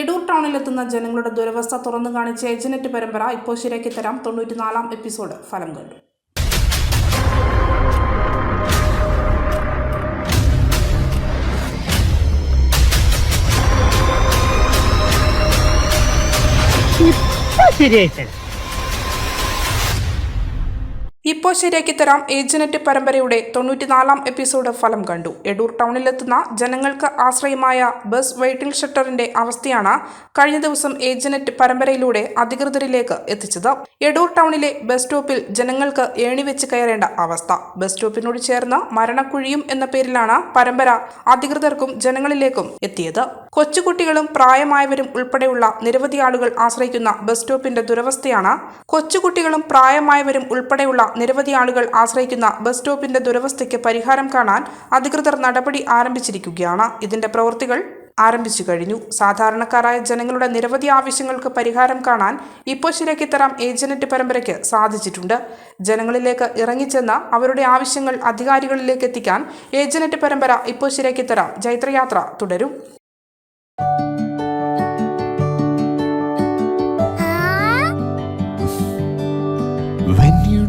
എടൂർ ടൗണിലെത്തുന്ന ജനങ്ങളുടെ ദുരവസ്ഥ തുറന്നു കാണിച്ച ഏജനറ്റ് പരമ്പര ഇപ്പോൾ ശരിയാക്കി തരാം. തൊണ്ണൂറ്റിനാലാം എപ്പിസോഡ് ഫലം കണ്ടു. ശരിയായി ശരിയായിട്ട് ഇപ്പോൾ ശരിയാക്കി തരാം ഏജനറ്റ് പരമ്പരയുടെ തൊണ്ണൂറ്റിനാലാം എപ്പിസോഡ് ഫലം കണ്ടു. എടൂർ ടൗണിലെത്തുന്ന ജനങ്ങൾക്ക് ആശ്രയമായ ബസ് വെയിറ്റിംഗ് ഷട്ടറിന്റെ അവസ്ഥയാണ് കഴിഞ്ഞ ദിവസം ഏജനറ്റ് പരമ്പരയിലൂടെ അധികൃതരിലേക്ക് എത്തിച്ചത്. എടൂർ ടൗണിലെ ബസ് സ്റ്റോപ്പിൽ ജനങ്ങൾക്ക് ഏണിവെച്ച് കയറേണ്ട അവസ്ഥ. ബസ് സ്റ്റോപ്പിനോട് ചേർന്ന് മരണക്കുഴിയും എന്ന പേരിലാണ് പരമ്പര അധികൃതർക്കും ജനങ്ങളിലേക്കും എത്തിയത്. കൊച്ചുകുട്ടികളും പ്രായമായവരും ഉൾപ്പെടെയുള്ള നിരവധി ആളുകൾ ആശ്രയിക്കുന്ന ബസ് സ്റ്റോപ്പിന്റെ ദുരവസ്ഥയാണ് കൊച്ചുകുട്ടികളും പ്രായമായവരും ഉൾപ്പെടെയുള്ള നിരവധി ആളുകൾ ആശ്രയിക്കുന്ന ബസ് സ്റ്റോപ്പിന്റെ ദുരവസ്ഥയ്ക്ക് പരിഹാരം കാണാൻ അധികൃതർ നടപടി ആരംഭിച്ചിരിക്കുകയാണ്. ഇതിന്റെ പ്രവൃത്തികൾ ആരംഭിച്ചു കഴിഞ്ഞു. സാധാരണക്കാരായ ജനങ്ങളുടെ നിരവധി ആവശ്യങ്ങൾക്ക് പരിഹാരം കാണാൻ ഇപ്പോൾ ശരിയാക്കി തരാം ഏജനറ്റ് പരമ്പരയ്ക്ക് സാധിച്ചിട്ടുണ്ട്. ജനങ്ങളിലേക്ക് ഇറങ്ങിച്ചെന്ന അവരുടെ ആവശ്യങ്ങൾ അധികാരികളിലേക്ക് എത്തിക്കാൻ ഏജനറ്റ് പരമ്പര ഇപ്പോൾ ശരിയാക്കി തരാം. ജൈത്രയാത്ര തുടരും.